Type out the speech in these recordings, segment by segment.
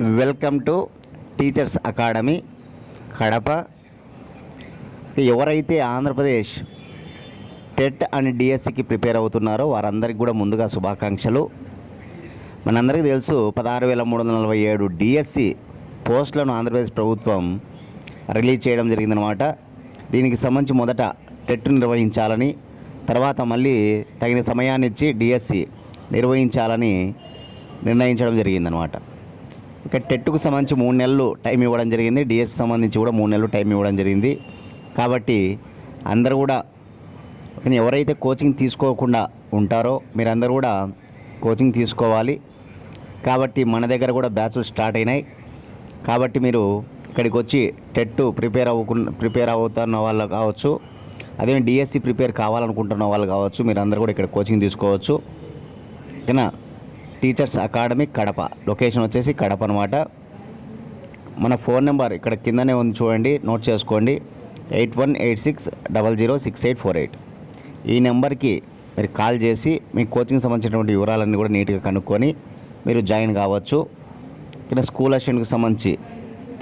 Welcome to teachers academy Kadapa. ఎవరైతే Andhra Pradesh TET and డిఎస్సికి prepare అవుతున్నారో వారందరికీ కూడా ముందుగా శుభాకాంక్షలు. మనందరికీ తెలుసు పదహారు వేల మూడు వందల నలభై ఏడు డిఎస్సి పోస్టులను ఆంధ్రప్రదేశ్ ప్రభుత్వం రిలీజ్ చేయడం జరిగిందనమాట దీనికి సంబంధించి మొదట టెట్ నిర్వహించాలని తర్వాత మళ్ళీ తగిన సమయాన్ని ఇచ్చి డిఎస్సి నిర్వహించాలని నిర్ణయించడం జరిగిందనమాట ఇక టెట్కు సంబంధించి మూడు నెలలు టైం ఇవ్వడం జరిగింది డిఎస్సి సంబంధించి కూడా మూడు నెలలు టైం ఇవ్వడం జరిగింది. కాబట్టి అందరూ కూడా ఎవరైతే కోచింగ్ తీసుకోకుండా ఉంటారో మీరందరూ కూడా కోచింగ్ తీసుకోవాలి. కాబట్టి మన దగ్గర కూడా బ్యాచ్లు స్టార్ట్ అయినాయి. కాబట్టి మీరు ఇక్కడికి వచ్చి టెట్ ప్రిపేర్ అవ్వకుండా ప్రిపేర్ అవుతున్న వాళ్ళు కావచ్చు అదే డిఎస్సి ప్రిపేర్ కావాలనుకుంటున్న వాళ్ళు కావచ్చు మీరు అందరూ కూడా ఇక్కడ కోచింగ్ తీసుకోవచ్చు. ఓకేనా? Teachers academy Kadapa. లొకేషన్ వచ్చేసి కడప అనమాట మన ఫోన్ నెంబర్ ఇక్కడ కిందనే ఉంది చూడండి నోట్ చేసుకోండి. Eight one eight six double zero six eight four eight. ఈ నెంబర్కి మీరు కాల్ చేసి మీ కోచింగ్ సంబంధించినటువంటి వివరాలన్నీ కూడా నీట్గా కనుక్కొని మీరు జాయిన్ కావచ్చు. ఇక్కడ స్కూల్ అసిస్టెంట్కి సంబంధించి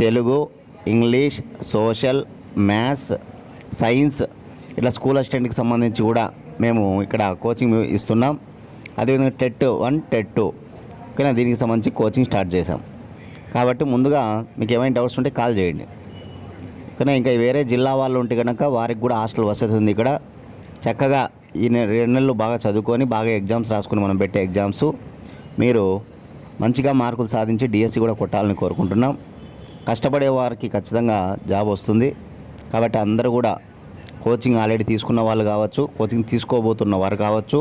Telugu English social maths science ఇట్లా స్కూల్ అసిస్టెంట్కి సంబంధించి కూడా మేము ఇక్కడ కోచింగ్ ఇస్తున్నాం. అదేవిధంగా టెట్ వన్ టెట్ టూ. ఓకేనా? దీనికి సంబంధించి కోచింగ్ స్టార్ట్ చేశాం. కాబట్టి ముందుగా మీకు ఏమైనా డౌట్స్ ఉంటే కాల్ చేయండి. కానీ ఇంకా వేరే జిల్లా వాళ్ళు ఉంటే కనుక వారికి కూడా హాస్టల్ వసతి ఉంది ఇక్కడ. చక్కగా ఈ రెండు నెలలు బాగా చదువుకొని బాగా ఎగ్జామ్స్ రాసుకుని మనం పెట్టే ఎగ్జామ్స్ మీరు మంచిగా మార్కులు సాధించి డిఎస్సి కూడా కొట్టాలని కోరుకుంటున్నాం. కష్టపడే వారికి ఖచ్చితంగా జాబ్ వస్తుంది. కాబట్టి అందరూ కూడా కోచింగ్ ఆల్రెడీ తీసుకున్న వాళ్ళు కావచ్చు కోచింగ్ తీసుకోబోతున్న వారు కావచ్చు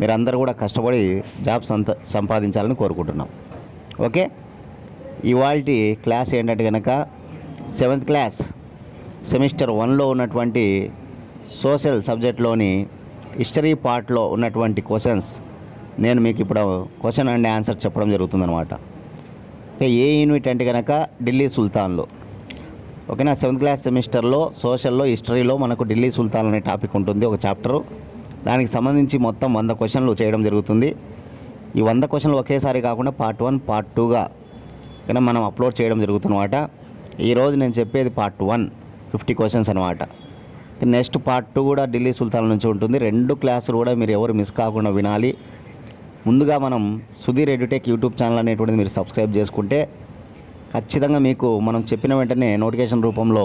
మీరందరూ కూడా కష్టపడి జాబ్ సంత సంపాదించాలని కోరుకుంటున్నాం. ఓకే? ఇవాళ క్లాస్ ఏంటంటే కనుక సెవెంత్ క్లాస్ సెమిస్టర్ వన్లో ఉన్నటువంటి సోషల్ సబ్జెక్ట్లోని హిస్టరీ పార్ట్లో ఉన్నటువంటి క్వశ్చన్స్ నేను మీకు ఇప్పుడు క్వశ్చన్ అండ్ ఆన్సర్ చెప్పడం జరుగుతుందన్నమాట. ఓకే ఏ యూనిట్ అంటే కనుక ఢిల్లీ సుల్తాన్లో. ఓకేనా? సెవెంత్ క్లాస్ సెమిస్టర్లో సోషల్లో హిస్టరీలో మనకు ఢిల్లీ సుల్తాన్ అనే టాపిక్ ఉంటుంది ఒక చాప్టరు. దానికి సంబంధించి మొత్తం వంద క్వశ్చన్లు చేయడం జరుగుతుంది. ఈ వంద క్వశ్చన్లు ఒకేసారి కాకుండా పార్ట్ వన్ పార్ట్ టూగా కానీ మనం అప్లోడ్ చేయడం జరుగుతుందన్నమాట. ఈరోజు నేను చెప్పేది పార్ట్ వన్ ఫిఫ్టీ క్వశ్చన్స్ అనమాట నెక్స్ట్ పార్ట్ టూ కూడా ఢిల్లీ సుల్తాన్ నుంచి ఉంటుంది. రెండు క్లాసులు కూడా మీరు ఎవరు మిస్ కాకుండా వినాలి. ముందుగా మనం సుధీర్ ఎడ్యుటెక్ యూట్యూబ్ ఛానల్ అనేటువంటిది మీరు సబ్స్క్రైబ్ చేసుకుంటే ఖచ్చితంగా మీకు మనం చెప్పిన వెంటనే నోటిఫికేషన్ రూపంలో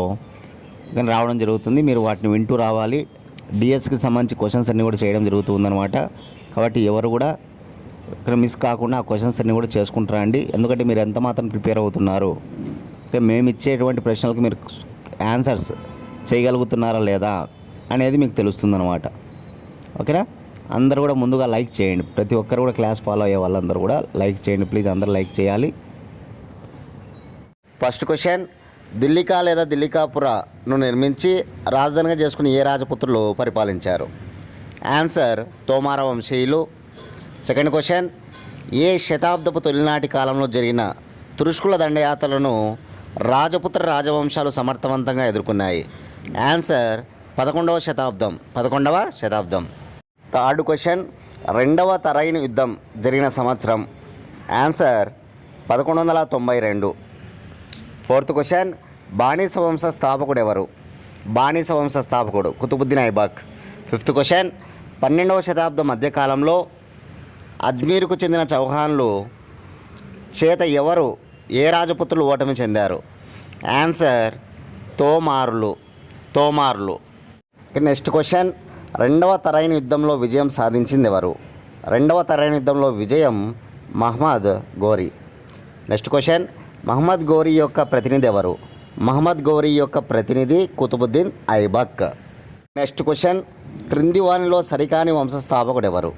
కానీ రావడం జరుగుతుంది. మీరు వాటిని వింటూ రావాలి. డిఎస్కి సంబంధించి క్వశ్చన్స్ అన్నీ కూడా చేయడం జరుగుతుందనమాట కాబట్టి ఎవరు కూడా ఇక్కడ మిస్ కాకుండా ఆ క్వశ్చన్స్ అన్నీ కూడా చేసుకుంటారండి ఎందుకంటే మీరు ఎంత మాత్రం ప్రిపేర్ అవుతున్నారు? ఓకే మేము ఇచ్చేటువంటి ప్రశ్నలకు మీరు ఆన్సర్స్ చేయగలుగుతున్నారా లేదా అనేది మీకు తెలుస్తుందనమాట ఓకేనా? అందరూ కూడా ముందుగా లైక్ చేయండి. ప్రతి ఒక్కరు కూడా క్లాస్ ఫాలో అయ్యే వాళ్ళందరూ కూడా లైక్ చేయండి. ప్లీజ్ అందరూ లైక్ చేయాలి. ఫస్ట్ క్వశ్చన్ దిల్లికా లేదా దిల్లికాపురను నిర్మించి రాజధానిగా చేసుకుని ఏ రాజపుత్రులు పరిపాలించారు? ఆన్సర్ తోమార వంశీయులు. సెకండ్ క్వశ్చన్ ఏ శతాబ్దపు తొలినాటి కాలంలో జరిగిన తురుష్కుల దండయాత్రలను రాజపుత్ర రాజవంశాలు సమర్థవంతంగా ఎదుర్కొన్నాయి? ఆన్సర్ పదకొండవ శతాబ్దం. పదకొండవ శతాబ్దం. థర్డ్ క్వశ్చన్ రెండవ తరైన యుద్ధం జరిగిన సంవత్సరం. ఆన్సర్ పదకొండు వందల తొంభై రెండు. ఫోర్త్ క్వశ్చన్ బానిస వంశ స్థాపకుడు ఎవరు బానిస వంశ స్థాపకుడు కుతుబుద్దీన్ ఐబాక్. ఫిఫ్త్ క్వశ్చన్ పన్నెండవ శతాబ్దం మధ్యకాలంలో అజ్మీర్కు చెందిన చౌహాన్లు చేత ఎవరు ఏ రాజపుత్రులు ఓటమి చెందారు? ఆన్సర్ తోమారులు తోమారులు. నెక్స్ట్ క్వశ్చన్ రెండవ తరైన యుద్ధంలో విజయం సాధించింది ఎవరు రెండవ తరైన యుద్ధంలో విజయం మహమ్మద్ గోరీ. నెక్స్ట్ క్వశ్చన్ మహమ్మద్ గోరీ యొక్క ప్రతినిధి ఎవరు? మహమ్మద్ గోరీ యొక్క ప్రతినిధి కుతుబుద్దీన్ ఐబక్. Next question. క్రింది వానిలో సరికాని వంశస్థాపకుడు ఎవరు?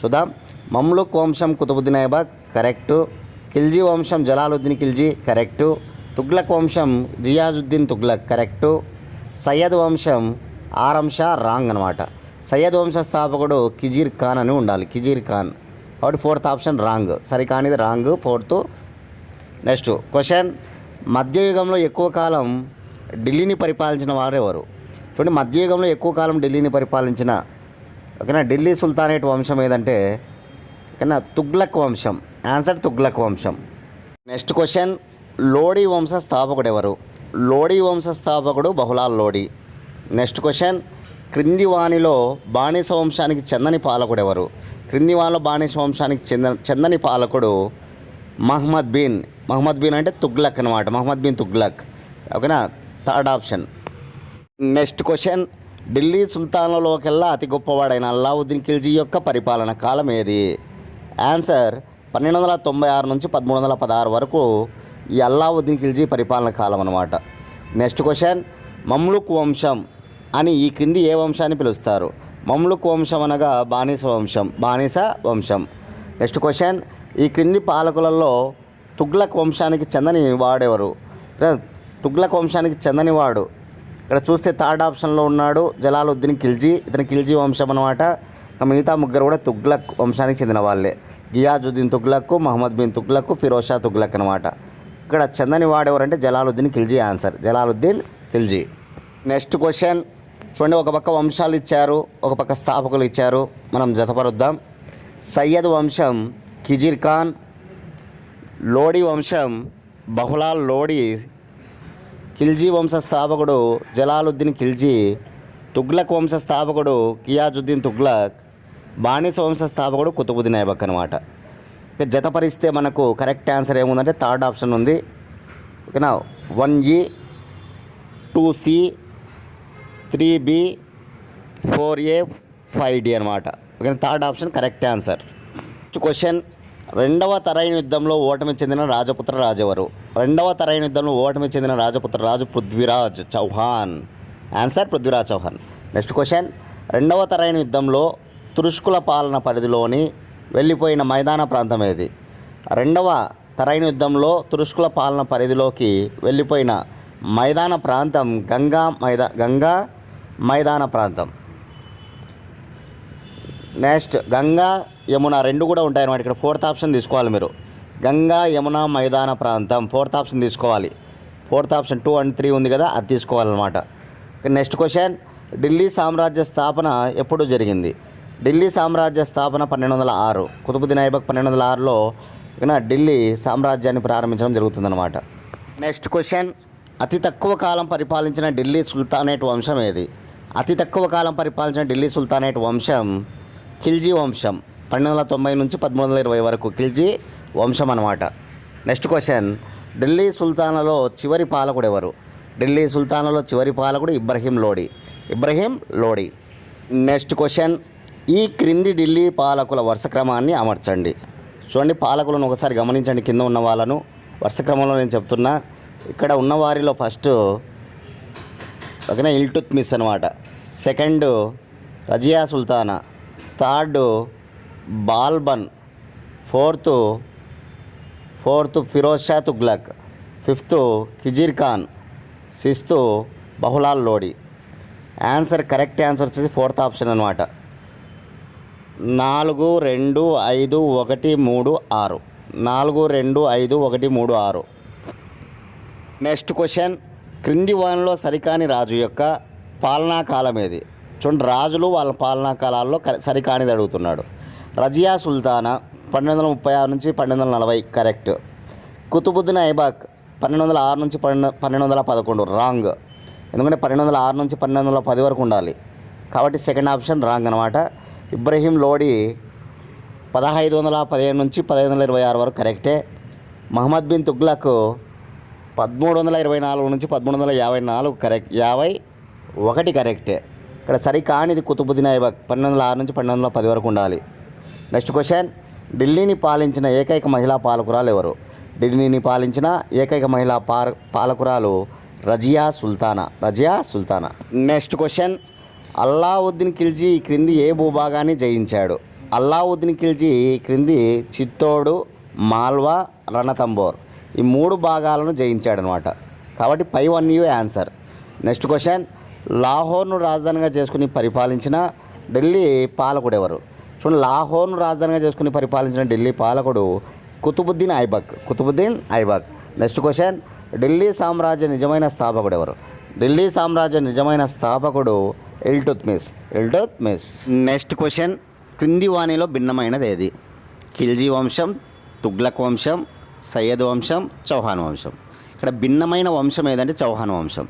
చూద్దాం. మమ్లుక్ వంశం కుతుబుద్దీన్ ఐబక్ కరెక్టు. ఖిల్జీ వంశం జలాలుద్దీన్ ఖిల్జీ కరెక్టు. తుగ్లక్ వంశం జియాజుద్దీన్ తుగ్లక్ కరెక్టు. సయ్యద్ వంశం ఆరంషా రాంగ్ అనమాట సయ్యద్ వంశ స్థాపకుడు కిజీర్ ఖాన్ అని ఉండాలి. కిజీర్ ఖాన్. కాబట్టి ఫోర్త్ ఆప్షన్ రాంగ్. సరికానిది రాంగ్ ఫోర్త్ నెక్స్ట్ క్వశ్చన్ మధ్యయుగంలో ఎక్కువ కాలం ఢిల్లీని పరిపాలించిన వారెవరు చూడండి మధ్యయుగంలో ఎక్కువ కాలం ఢిల్లీని పరిపాలించిన ఓకేనా? ఢిల్లీ సుల్తానేట్ వంశం ఏదంటే ఓకేనా? తుగ్లక్ వంశం. ఆన్సర్ తుగ్లక్ వంశం. నెక్స్ట్ క్వశ్చన్ లోడీ వంశ స్థాపకుడు ఎవరు? లోడీ వంశ స్థాపకుడు బహుళాల్ లోడీ. నెక్స్ట్ క్వశ్చన్ క్రింది వాణిలో బానిస వంశానికి చెందని పాలకుడు ఎవరు? క్రింది వాణిలో బానిస వంశానికి చెంద చెందని పాలకుడు మహమ్మద్ బిన్ మహమ్మద్ బిన్ అంటే తుగ్లక్ అనమాట మహమ్మద్ బిన్ తుగ్లక్. ఓకేనా? Third option next question Delhi సుల్తానులోకెల్లా అతి గొప్పవాడైన అల్లావుద్దీన్ ఖిల్జీ యొక్క పరిపాలన కాలం ఏది? ఆన్సర్ పన్నెండు వందల తొంభై ఆరు నుంచి పదమూడు వందల పదహారు వరకు ఈ అల్లావుద్దీన్ ఖిల్జీ పరిపాలన కాలం అనమాట నెక్స్ట్ క్వశ్చన్ మమ్లుక్ వంశం అని ఈ క్రింది ఏ వంశాన్ని పిలుస్తారు? మమ్లుక్ వంశం అనగా బానిస వంశం బానిస వంశం. నెక్స్ట్ క్వశ్చన్ ఈ క్రింది పాలకులలో తుగ్లక్ వంశానికి చెందని వాడెవరు? తుగ్లక్ వంశానికి చెందని వాడు. ఇక్కడ చూస్తే థర్డ్ ఆప్షన్లో ఉన్నాడు జలాలుద్దీన్ ఖిల్జీ. ఇతని ఖిల్జీ వంశం అనమాట మిగతా ముగ్గురు కూడా తుగ్లక్ వంశానికి చెందిన వాళ్ళే. గియాజుద్దీన్ తుగ్లక్ మహమ్మద్ బిన్ తుగ్లక్ ఫిరోషా తుగ్లక్ అనమాట ఇక్కడ చందని వాడెవరంటే Jalaluddin Khilji answer. Jalaluddin Khilji. Next question. చూడండి ఒక పక్క వంశాలు ఇచ్చారు ఒక పక్క స్థాపకులు ఇచ్చారు. మనం జతపరుద్దాం. సయ్యద్ వంశం కిజిర్ ఖాన్ లోడీ వంశం బహుళాల్ లోడీ ఖిల్జీ వంశ స్థాపకుడు జలాలుద్దీన్ ఖిల్జీ తుగ్లక్ వంశ స్థాపకుడు కియాజుద్దీన్ తుగ్లక్ బానిస వంశ స్థాపకుడు కుతుబుద్దీన్ ఐబక్ అనమాట ఇక జతపరిస్తే మనకు కరెక్ట్ ఆన్సర్ ఏముందంటే థర్డ్ ఆప్షన్ ఉంది. ఓకేనా? One E two C three B four A five D అనమాట okay third option correct answer. Question. రెండవ తరైన యుద్ధంలో ఓటమి చెందిన రాజపుత్ర రాజు రెండవ తరైన యుద్ధంలో ఓటమి చెందిన రాజపుత్ర రాజు Prithviraj Chauhan. Answer Prithviraj Chauhan. Next question రెండవ తరైన యుద్ధంలో తురుష్కుల పాలన పరిధిలోని వెళ్ళిపోయిన మైదాన ప్రాంతం ఏది? రెండవ తరైన యుద్ధంలో తురుష్కుల పాలన పరిధిలోకి వెళ్ళిపోయిన మైదాన ప్రాంతం గంగా మైదా గంగా మైదాన ప్రాంతం. నెక్స్ట్ గంగా యమున రెండు కూడా ఉంటాయన్నమాట. ఇక్కడ ఫోర్త్ ఆప్షన్ తీసుకోవాలి మీరు. గంగా యమున మైదాన ప్రాంతం. ఫోర్త్ ఆప్షన్ తీసుకోవాలి. Fourth option two and three ఉంది కదా అది తీసుకోవాలన్నమాట. Next question. ఢిల్లీ సామ్రాజ్య స్థాపన ఎప్పుడు జరిగింది? ఢిల్లీ సామ్రాజ్య స్థాపన పన్నెండు వందల ఆరు. కుతుబుద్దీన్ ఐబక్ పన్నెండు వందల ఆరులో ఢిల్లీ సామ్రాజ్యాన్ని ప్రారంభించడం జరుగుతుందన్నమాట. Next question. అతి తక్కువ కాలం పరిపాలించిన ఢిల్లీ సుల్తానేట్ వంశం ఏది? అతి తక్కువ కాలం పరిపాలించిన ఢిల్లీ సుల్తానేట్ వంశం ఖిల్జీ వంశం. పన్నెండు వందల తొంభై నుంచి పదమూడు వందల ఇరవై వరకు ఖిల్జీ వంశం అనమాట నెక్స్ట్ క్వశ్చన్ ఢిల్లీ సుల్తాన్లలో చివరి పాలకుడు ఎవరు? ఢిల్లీ సుల్తాన్లలో చివరి పాలకుడు ఇబ్రహీం లోడి. ఇబ్రహీం లోడి. నెక్స్ట్ క్వశ్చన్ ఈ క్రింది ఢిల్లీ పాలకుల వరుస క్రమాన్ని అమర్చండి. చూడండి పాలకులను ఒకసారి గమనించండి. కింద ఉన్న వాళ్ళను వరుస క్రమంలో నేను చెప్తున్నా. ఇక్కడ ఉన్న వారిలో ఫస్ట్ ఓకేనా? ఇల్టుత్మిస్ అనమాట second Razia Sultana. Third Balban fourth fourth Firoz Shah Tughlaq fifth Khizr Khan sixth Bahlul Lodi. Answer correct answer వచ్చేసి ఫోర్త్ ఆప్షన్ అనమాట నాలుగు రెండు ఐదు ఒకటి మూడు ఆరు. నాలుగు రెండు ఐదు ఒకటి మూడు ఆరు. Next question. క్రింది వానిలో సరికాని రాజు యొక్క పాలనా కాలం ఏది చూడండి రాజులు వాళ్ళ పాలనా కాలాల్లో క- సరికానిది అడుగుతున్నాడు. రజియా సుల్తానా పన్నెండు వందల ముప్పై ఆరు నుంచి పన్నెండు వందల నలభై కరెక్ట్ కుతుబుద్దీన్ ఐబాక్ పన్నెండు వందల ఆరు నుంచి పన్నెండు పన్నెండు వందల పదకొండు రాంగ్ ఎందుకంటే పన్నెండు వందల ఆరు నుంచి పన్నెండు వందల పది వరకు ఉండాలి. కాబట్టి సెకండ్ ఆప్షన్ రాంగ్ అనమాట ఇబ్రహీం లోడి పదహైదు వందల పదిహేను నుంచి పదహైదు వందల ఇరవై ఆరు వరకు కరెక్టే మహమ్మద్ బిన్ తుగ్లక్ పదమూడు వందల ఇరవై నాలుగు నుంచి పదమూడు వందల యాభై నాలుగు కరెక్ట్ యాభై ఒకటి కరెక్టే ఇక్కడ సరికానిది కుతుబుద్దీన్ ఐబక్ పన్నెండు వందల ఆరు నుంచి పన్నెండు వందల పది వరకు ఉండాలి. Next question. ఢిల్లీని పాలించిన ఏకైక మహిళా పాలకురాలు ఎవరు? ఢిల్లీని పాలించిన ఏకైక మహిళా పాలకురాలు రజియా సుల్తానా. రజియా సుల్తానా. Next question. అల్లావుద్దీన్ ఖిల్జీ ఈ క్రింది ఏ భూభాగాన్ని జయించాడు? అల్లావుద్దీన్ ఖిల్జీ ఈ క్రింది చిత్తోడు మాల్వా రణతంబోర్. ఈ మూడు భాగాలను జయించాడనమాట. కాబట్టి పై one U answer. Next question. లాహోర్ను రాజధానిగా చేసుకుని పరిపాలించిన ఢిల్లీ పాలకుడు ఎవరు? చూడండి లాహోర్ను రాజధానిగా చేసుకుని పరిపాలించిన ఢిల్లీ పాలకుడు కుతుబుద్దీన్ ఐబక్. కుతుబుద్దీన్ ఐబక్. నెక్స్ట్ క్వశ్చన్ ఢిల్లీ సామ్రాజ్య నిజమైన స్థాపకుడు ఎవరు? ఢిల్లీ సామ్రాజ్య నిజమైన స్థాపకుడు ఇల్టుత్మిస్ ఇల్టుత్మిస్ నెక్స్ట్ క్వశ్చన్ క్రింది వాణిలో భిన్నమైనది ఏది? ఖిల్జీ వంశం తుగ్లక్ వంశం సయ్యద్ వంశం చౌహాన్ వంశం. ఇక్కడ భిన్నమైన వంశం ఏదంటే చౌహాన్ వంశం.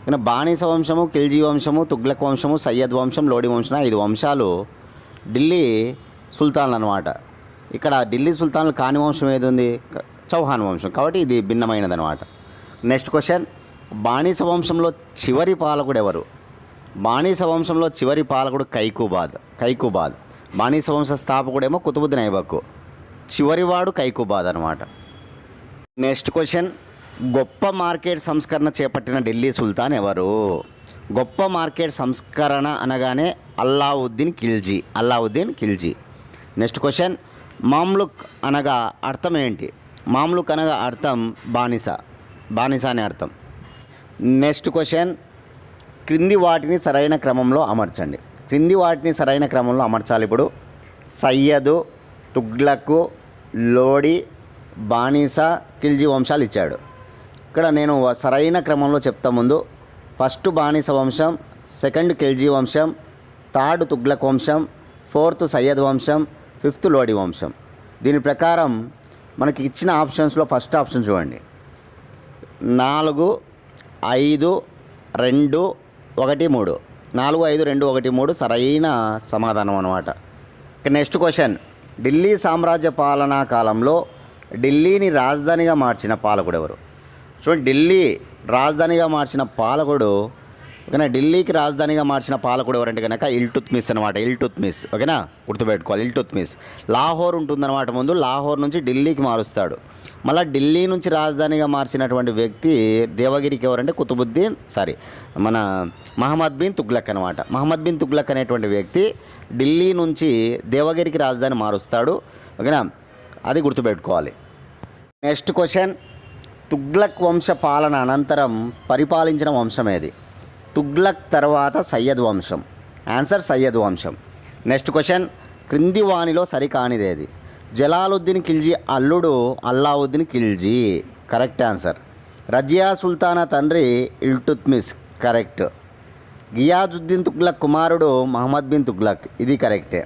ఇక్కడ బానిస వంశము ఖిల్జీ వంశము తుగ్లక్ వంశము సయ్యద్ వంశం లోడి వంశం ఐదు వంశాలు ఢిల్లీ సుల్తాన్లు అనమాట ఇక్కడ ఢిల్లీ సుల్తాన్లు కాని వంశం ఏది ఉంది చౌహాన్ వంశం. కాబట్టి ఇది భిన్నమైనది అనమాట నెక్స్ట్ క్వశ్చన్. బానిస వంశంలో చివరి పాలకుడు ఎవరు? బానిస వంశంలో చివరి పాలకుడు కైకుబాద్. కైకుబాద్. బానిస వంశ స్థాపకుడేమో కుతుబుద్దీన్ ఐబక్కు చివరివాడు కైకుబాద్ అనమాట నెక్స్ట్ క్వశ్చన్. గొప్ప మార్కెట్ సంస్కరణ చేపట్టిన ఢిల్లీ సుల్తాన్ ఎవరు? గొప్ప మార్కెట్ సంస్కరణ అనగానే Alauddin Khilji Alauddin Khilji. Next question Mamluk అనగా అర్థం ఏంటి? మామ్లుక్ అనగా అర్థం బానిస బానిస అనే అర్థం. నెక్స్ట్ క్వశ్చన్ క్రింది వాటిని సరైన క్రమంలో అమర్చండి. క్రింది వాటిని సరైన క్రమంలో అమర్చాలి ఇప్పుడు. సయ్యదు తుగ్లకు లోడి బానిస ఖిల్జీ వంశాలు ఇచ్చాడు. ఇక్కడ నేను సరైన క్రమంలో చెప్తా ముందు ఫస్ట్ బానిస వంశం సెకండ్ ఖిల్జీ వంశం థర్డ్ తుగ్లక్ వంశం ఫోర్త్ సయ్యద్ వంశం ఫిఫ్త్ లోడి వంశం. దీని ప్రకారం మనకి ఇచ్చిన ఆప్షన్స్లో ఫస్ట్ ఆప్షన్ చూడండి. నాలుగు ఐదు రెండు ఒకటి మూడు. నాలుగు ఐదు రెండు ఒకటి మూడు సరైన సమాధానం అనమాట ఇక నెక్స్ట్ క్వశ్చన్. ఢిల్లీ సామ్రాజ్య పాలనా కాలంలో ఢిల్లీని రాజధానిగా మార్చిన పాలకుడు ఎవరు? చూడండి ఢిల్లీ రాజధానిగా మార్చిన పాలకుడు ఓకేనా? ఢిల్లీకి రాజధానిగా మార్చిన పాలకుడు ఎవరంటే కనుక ఇల్టుత్మిస్ అనమాట ఇల్టుత్మిస్ ఓకేనా? గుర్తుపెట్టుకోవాలి ఇల్టుత్మిస్ లాహోర్ ఉంటుందన్నమాట ముందు. లాహోర్ నుంచి ఢిల్లీకి మారుస్తాడు. మళ్ళీ ఢిల్లీ నుంచి రాజధానిగా మార్చినటువంటి వ్యక్తి దేవగిరికి ఎవరంటే? కుతుబుద్దీన్ సారీ మన మహమ్మద్ బిన్ తుగ్లక్ అనమాట మహమ్మద్ బిన్ తుగ్లక్ అనేటువంటి వ్యక్తి ఢిల్లీ నుంచి దేవగిరికి రాజధాని మారుస్తాడు ఓకేనా? అది గుర్తుపెట్టుకోవాలి. Next question. తుగ్లక్ వంశ పాలన అనంతరం పరిపాలించిన వంశం ఏది? తుగ్లక్ తర్వాత సయ్యద్ వంశం. ఆన్సర్ సయ్యద్ వంశం. నెక్స్ట్ క్వశ్చన్ క్రింది వాణిలో సరికానిదేది జలాలుద్దీన్ ఖిల్జీ అల్లుడు అల్లావుద్దీన్ ఖిల్జీ. కరెక్ట్ ఆన్సర్ రజియా సుల్తానా తండ్రి ఇల్టుత్మిస్ కరెక్ట్ గియాజుద్దీన్ తుగ్లక్ కుమారుడు మహమ్మద్ బిన్ తుగ్లక్. ఇది కరెక్టే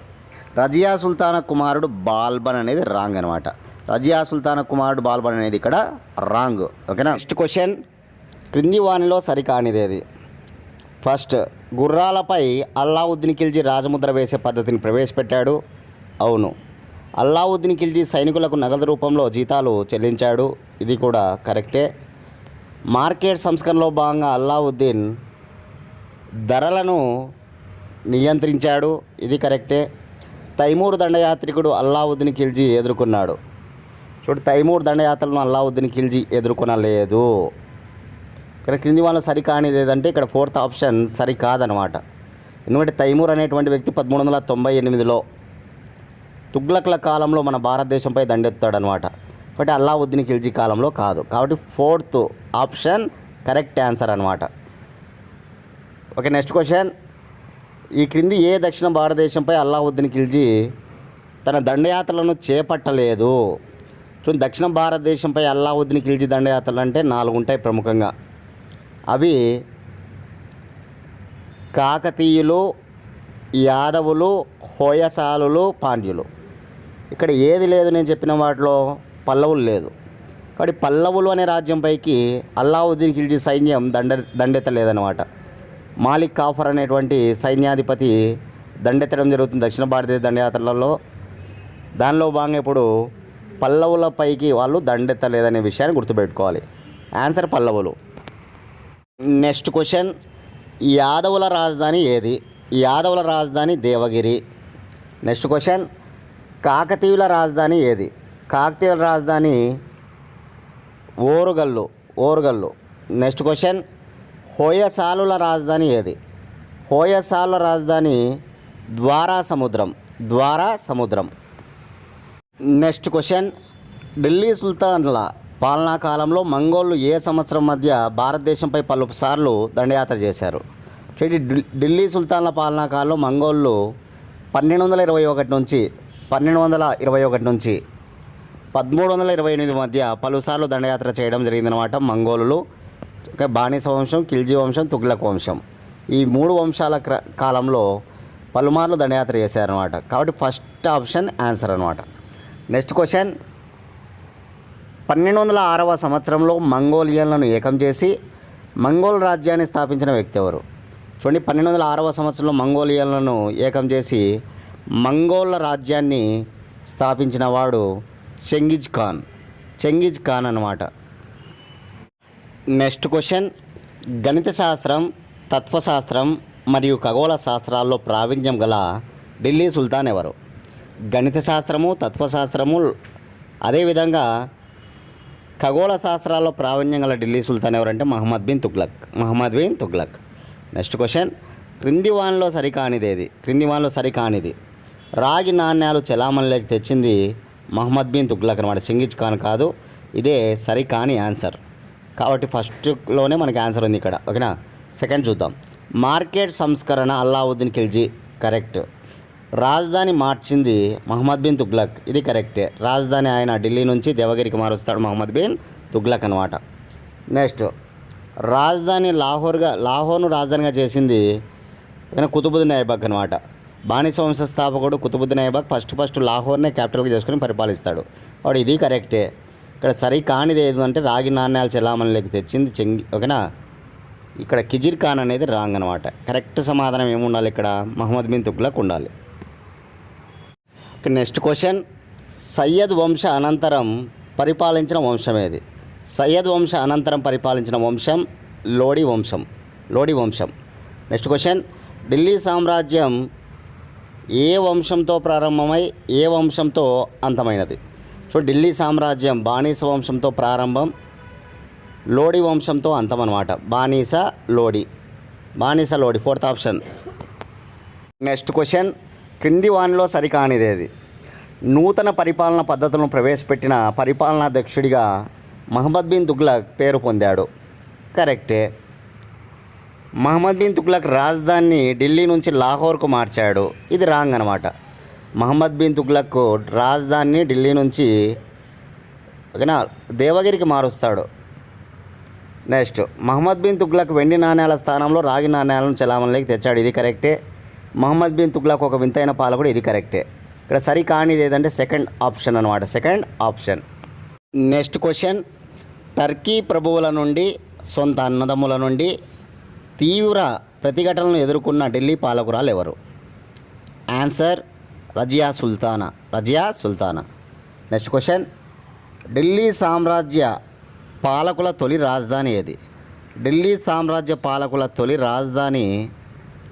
రజియా సుల్తానా కుమారుడు బాల్బన్ అనేది రాంగ్ అనమాట రజియా సుల్తానా కుమారుడు బాల్బన్ అనేది ఇక్కడ రాంగ్ ఓకేనా నెక్స్ట్ క్వశ్చన్ క్రింది వాణిలో సరికానిదేది ఫస్ట్ గుర్రాలపై అల్లావుద్దీన్ ఖిల్జీ రాజముద్ర వేసే పద్ధతిని ప్రవేశపెట్టాడు. అవును. అల్లావుద్దీన్ ఖిల్జీ సైనికులకు నగదు రూపంలో జీతాలు చెల్లించాడు. ఇది కూడా కరెక్టే. మార్కెట్ సంస్కరణలో భాగంగా అల్లావుద్దీన్ ధరలను నియంత్రించాడు. ఇది కరెక్టే. తైమూర్ దండయాత్రికుడు అల్లావుద్దీన్ ఖిల్జీ ఎదుర్కొన్నాడు. చూడు తైమూర్ దండయాత్రలను అల్లావుద్దీన్ ఖిల్జీ ఎదుర్కొనలేదు. ఇక్కడ క్రింది వాళ్ళ సరికానిది ఏదంటే ఇక్కడ ఫోర్త్ ఆప్షన్ సరికాదనమాట ఎందుకంటే తైమూర్ అనేటువంటి వ్యక్తి పదమూడు వందల తొంభై ఎనిమిదిలో తుగ్లక్ల కాలంలో మన భారతదేశంపై దండెత్తాడనమాట. కాబట్టి అల్లావుద్దీన్ ఖిల్జీ కాలంలో కాదు. కాబట్టి ఫోర్త్ ఆప్షన్ కరెక్ట్ ఆన్సర్ అనమాట. Okay next question. ఈ క్రింది ఏ దక్షిణ భారతదేశంపై అల్లావుద్దీన్ ఖిల్జీ తన దండయాత్రలను చేపట్టలేదు? చూడండి దక్షిణ భారతదేశంపై అల్లావుద్దీన్ ఖిల్జీ దండయాత్రలు అంటే నాలుగు ఉంటాయి ప్రముఖంగా. అవి కాకతీయులు యాదవులు హోయసాలులు పాండ్యులు. ఇక్కడ ఏది లేదు నేను చెప్పిన వాటిలో పల్లవులు లేదు. కాబట్టి పల్లవులు అనే రాజ్యంపైకి అల్లావుద్దీన్ ఖిల్జీ సైన్యం దండ దండెత్తలేదన్నమాట. మాలిక్ కాఫర్ అనేటువంటి సైన్యాధిపతి దండెత్తడం జరుగుతుంది దక్షిణ భారతదేశ దండయాత్రలలో. దానిలో భాగంగా ఇప్పుడు పల్లవుల పైకి వాళ్ళు దండెత్తలేదనే విషయాన్ని గుర్తుపెట్టుకోవాలి. ఆన్సర్ పల్లవులు. Next question. యాదవుల రాజధాని ఏది? యాదవుల రాజధాని దేవగిరి. Next question. కాకతీయుల రాజధాని ఏది? కాకతీయుల రాజధాని ఓరుగల్లు ఓరుగల్లు. Next question. హోయసాలుల రాజధాని ఏది? హోయసాలుల రాజధాని ద్వారా సముద్రం ద్వారా సముద్రం. Next question. ఢిల్లీ సుల్తాన్ల పాలనా కాలంలో మంగోళ్ళు ఏ సంవత్సరం మధ్య భారతదేశంపై పలుసార్లు దండయాత్ర చేశారు? చూడండి ఢిల్లీ సుల్తాన్ల పాలనా కాలంలో మంగోళ్ళు పన్నెండు వందల ఇరవై ఒకటి నుంచి పన్నెండు వందల ఇరవై ఒకటి నుంచి పదమూడు వందల ఇరవై ఎనిమిది మధ్య పలుసార్లు దండయాత్ర చేయడం జరిగిందనమాట మంగోలులు బానిస వంశం ఖిల్జీ వంశం తుగ్లక్ వంశం. ఈ మూడు వంశాల క్ర కాలంలో పలుమార్లు దండయాత్ర చేశారనమాట కాబట్టి ఫస్ట్ ఆప్షన్ ఆన్సర్ అనమాట నెక్స్ట్ క్వశ్చన్. పన్నెండు వందల ఆరవ సంవత్సరంలో మంగోలియన్లను ఏకం చేసి మంగోల్ రాజ్యాన్ని స్థాపించిన వ్యక్తి ఎవరు? చూడండి పన్నెండు వందల ఆరవ సంవత్సరంలో మంగోలియన్లను ఏకం చేసి మంగోళ్ళ రాజ్యాన్ని స్థాపించిన వాడు చెంగిజ్ ఖాన్. చెంగిజ్ ఖాన్ అన్నమాట. Next question. గణిత శాస్త్రం తత్వశాస్త్రం మరియు ఖగోళ శాస్త్రాల్లో ప్రావీణ్యం గల ఢిల్లీ సుల్తాన్ ఎవరు? గణిత శాస్త్రము తత్వశాస్త్రము అదేవిధంగా ఖగోళ శాస్త్రాల్లో ప్రావీణ్యం గల ఢిల్లీ సుల్తాన్ ఎవరంటే మహమ్మద్ బిన్ తుగ్లక్. మహమ్మద్ బిన్ తుగ్లక్. Next question. క్రింది వాన్లో సరికానిది ఏది? క్రింది వాన్లో సరికానిది. రాగి నాణ్యాలు చలామణిలోకి తెచ్చింది మహమ్మద్ బిన్ తుగ్లక్ అనమాట చింగిజ్ ఖాన్ కాదు. ఇదే సరికాని ఆన్సర్. కాబట్టి ఫస్ట్లోనే మనకి ఆన్సర్ ఉంది ఇక్కడ. ఓకేనా? సెకండ్ చూద్దాం. మార్కెట్ సంస్కరణ అల్లావుద్దీన్ ఖిల్జీ. కరెక్ట్. రాజధాని మార్చింది మహమ్మద్ బిన్ తుగ్లక్. ఇది కరెక్టే. రాజధాని ఆయన ఢిల్లీ నుంచి దేవగిరికి మారుస్తాడు మహమ్మద్ బిన్ తుగ్లక్ అనమాట నెక్స్ట్ రాజధాని లాహోర్గా లాహోర్ను రాజధానిగా చేసింది ఈయన కుతుబుద్దీన్ ఐబక్ అనమాట బానిస వంశ స్థాపకుడు కుతుబుద్దీన్ ఐబక్ ఫస్ట్ ఫస్ట్ లాహోర్నే క్యాపిటల్గా చేసుకుని పరిపాలిస్తాడు. వాడు ఇది కరెక్టే. ఇక్కడ సరి కానిది ఏది అంటే రాగి నాణ్యాలు చెలామణిలోకి తెచ్చింది చెంగి ఓకేనా? ఇక్కడ కిజిర్ ఖాన్ అనేది రాంగ్ అనమాట కరెక్ట్ సమాధానం ఏముండాలి ఇక్కడ? మహమ్మద్ బిన్ తుగ్లక్ ఉండాలి. Next question. సయ్యద్ వంశ అనంతరం పరిపాలించిన వంశం ఏది? సయ్యద్ వంశ అనంతరం పరిపాలించిన వంశం లోడి వంశం. లోడి వంశం. Next question. ఢిల్లీ సామ్రాజ్యం ఏ వంశంతో ప్రారంభమై ఏ వంశంతో అంతమైనది? సో ఢిల్లీ సామ్రాజ్యం బానిస వంశంతో ప్రారంభం లోడి వంశంతో అంతం అనమాట బానిస లోడి. బానిస Lodi fourth option. Next question. క్రింది వానిలో సరికానిదేది నూతన పరిపాలన పద్ధతులను ప్రవేశపెట్టిన పరిపాలనాధ్యక్షుడిగా మహమ్మద్ బిన్ తుగ్లక్ పేరు పొందాడు. కరెక్టే. మహమ్మద్ బిన్ తుగ్లక్ రాజధానిని ఢిల్లీ నుంచి లాహోర్కు మార్చాడు. ఇది రాంగ్ అనమాట మహమ్మద్ బిన్ తుగ్లక్ రాజధానిని ఢిల్లీ నుంచి ఓకేనా దేవగిరికి మారుస్తాడు. నెక్స్ట్ మహమ్మద్ బిన్ తుగ్లక్ వెండి నాణ్యాల స్థానంలో రాగి నాణ్యాలను చలామణిలోకి తెచ్చాడు. ఇది కరెక్టే. మహమ్మద్ బిన్ తుగ్లాక్ ఒక వింతైన పాలకుడు ఇది కరెక్టే. ఇక్కడ సరి కానిది ఏదంటే సెకండ్ ఆప్షన్ అనమాట second option. Next question. Turkey ప్రభువుల నుండి సొంత అన్నదమ్ముల నుండి తీవ్ర ప్రతిఘటనలను ఎదుర్కొన్న ఢిల్లీ పాలకురాలు ఎవరు? Answer Razia Sultana. Razia Sultana. Next question. Delhi సామ్రాజ్య పాలకుల తొలి రాజధాని ఏది? ఢిల్లీ సామ్రాజ్య పాలకుల తొలి రాజధాని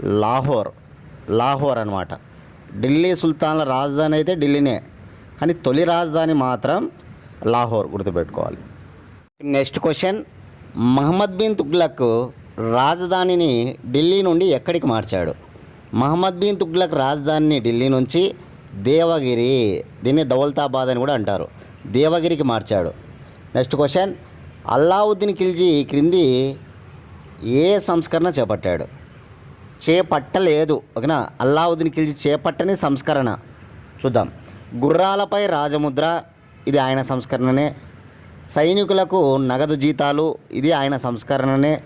లాహోర్. లాహోర్ అనమాట ఢిల్లీ సుల్తాన్ల రాజధాని అయితే ఢిల్లీనే. కానీ తొలి రాజధాని మాత్రం లాహోర్ గుర్తుపెట్టుకోవాలి. Next question. మహమ్మద్ బిన్ తుగ్లక్ రాజధానిని ఢిల్లీ నుండి ఎక్కడికి మార్చాడు? మహమ్మద్ బిన్ తుగ్లక్ రాజధానిని ఢిల్లీ నుంచి దేవగిరి దీన్ని దౌలతాబాద్ అని కూడా అంటారు. దేవగిరికి మార్చాడు. Next question. అల్లావుద్దీన్ ఖిల్జీ క్రింది ఏ సంస్కరణ చేపట్టాడు? చేపట్టలేదు. ఓకేనా? అల్లావుద్దీన్ ఖిల్జీ చేపట్టని సంస్కరణ. చూద్దాం. గుర్రాలపై రాజముద్ర ఇది ఆయన సంస్కరణనే. సైనికులకు నగదు జీతాలు ఇది ఆయన సంస్కరణనే.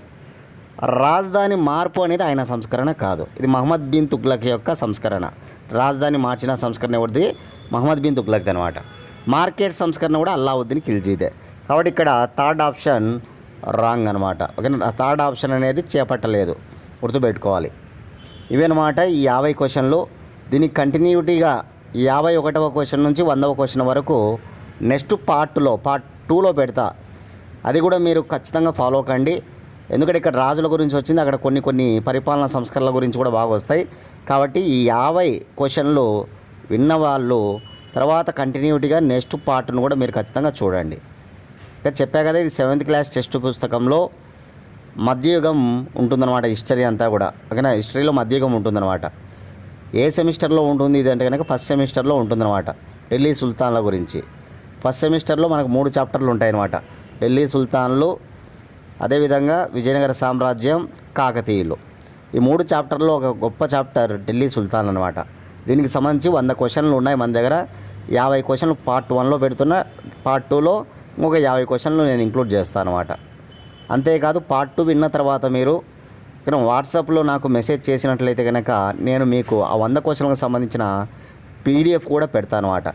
రాజధాని మార్పు అనేది ఆయన సంస్కరణ కాదు. ఇది మహమ్మద్ బిన్ తుగ్లక్ యొక్క సంస్కరణ. రాజధాని మార్చిన సంస్కరణ ఎవరిది? మహమ్మద్ బిన్ తుగ్లక్ అనమాట మార్కెట్ సంస్కరణ కూడా అల్లావుద్దీన్ ఖిల్జీదే. కాబట్టి ఇక్కడ థర్డ్ ఆప్షన్ రాంగ్ అనమాట ఓకేనా? థర్డ్ ఆప్షన్ అనేది చేపట్టలేదు. గుర్తుపెట్టుకోవాలి. ఇవన్నమాట ఈ యాభై క్వశ్చన్లు. దీనికి కంటిన్యూటీగా యాభై ఒకటవ క్వశ్చన్ నుంచి వందవ క్వశ్చన్ వరకు నెక్స్ట్ పార్ట్లో పార్ట్ టూలో పెడతా. అది కూడా మీరు ఖచ్చితంగా ఫాలో కండి. ఎందుకంటే ఇక్కడ రాజుల గురించి వచ్చింది అక్కడ కొన్ని కొన్ని పరిపాలనా సంస్కరణల గురించి కూడా బాగా వస్తాయి. కాబట్టి ఈ యాభై క్వశ్చన్లు విన్న వాళ్ళు తర్వాత కంటిన్యూటీగా నెక్స్ట్ పార్ట్ను కూడా మీరు ఖచ్చితంగా చూడండి. ఇంకా చెప్పా కదా ఇది సెవెంత్ క్లాస్ టెక్స్ట్ పుస్తకంలో మధ్యయుగం ఉంటుందన్నమాట హిస్టరీ అంతా కూడా. ఓకేనా? హిస్టరీలో మధ్యయుగం ఉంటుందన్నమాట. ఏ సెమిస్టర్లో ఉంటుంది ఇది అంటే కనుక ఫస్ట్ సెమిస్టర్లో ఉంటుందన్నమాట ఢిల్లీ సుల్తాన్ల గురించి. ఫస్ట్ సెమిస్టర్లో మనకు మూడు చాప్టర్లు ఉంటాయన్నమాట. ఢిల్లీ సుల్తాన్లు అదేవిధంగా విజయనగర సామ్రాజ్యం కాకతీయులు. ఈ మూడు చాప్టర్లో ఒక గొప్ప చాప్టర్ ఢిల్లీ సుల్తాన్ అనమాట దీనికి సంబంధించి వంద క్వశ్చన్లు ఉన్నాయి మన దగ్గర. యాభై క్వశ్చన్లు పార్ట్ వన్లో పెడుతున్న పార్ట్ టూలో ఇంకొక యాభై క్వశ్చన్లు నేను ఇంక్లూడ్ చేస్తాను అనమాట అంతేకాదు పార్ట్ టూ విన్న తర్వాత మీరు ఇక్కడ వాట్సాప్లో నాకు మెసేజ్ చేసినట్లయితే కనుక నేను మీకు ఆ వంద క్వశ్చన్లకు సంబంధించిన పీడిఎఫ్ కూడా పెడతాను అనమాట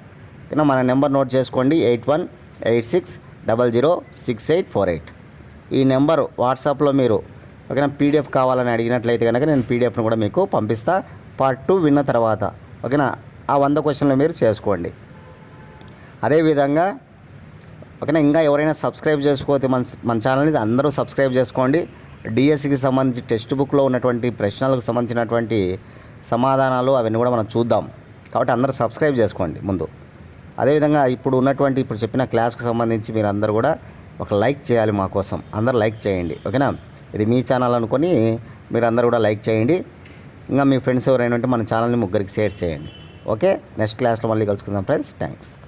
మన నెంబర్ నోట్ చేసుకోండి. Eight one eight six double zero six eight four eight. ఈ నెంబర్ వాట్సాప్లో మీరు ఓకేనా పీడిఎఫ్ కావాలని అడిగినట్లయితే కనుక నేను పీడిఎఫ్ను కూడా మీకు పంపిస్తా. పార్ట్ టూ విన్న తర్వాత ఓకేనా ఆ వంద క్వశ్చన్లు మీరు చేసుకోండి. అదేవిధంగా ఓకేనా? ఇంకా ఎవరైనా సబ్స్క్రైబ్ చేసుకోతే మన మన ఛానల్ని అందరూ సబ్స్క్రైబ్ చేసుకోండి. డిఎస్సికి సంబంధించి టెక్స్ట్ బుక్లో ఉన్నటువంటి ప్రశ్నలకు సంబంధించినటువంటి సమాధానాలు అవన్నీ కూడా మనం చూద్దాం. కాబట్టి అందరూ సబ్స్క్రైబ్ చేసుకోండి ముందు. అదేవిధంగా ఇప్పుడు ఉన్నటువంటి ఇప్పుడు చెప్పిన క్లాస్కి సంబంధించి మీరు అందరూ కూడా ఒక లైక్ చేయాలి మా కోసం. అందరూ లైక్ చేయండి. ఓకేనా? ఇది మీ ఛానల్ అనుకొని మీరు అందరూ కూడా లైక్ చేయండి. ఇంకా మీ ఫ్రెండ్స్ ఎవరైనా ఉంటే మన ఛానల్ని ముగ్గురికి షేర్ చేయండి. ఓకే? నెక్స్ట్ క్లాస్లో మళ్ళీ కలుసుకుందాం ఫ్రెండ్స్. థ్యాంక్స్.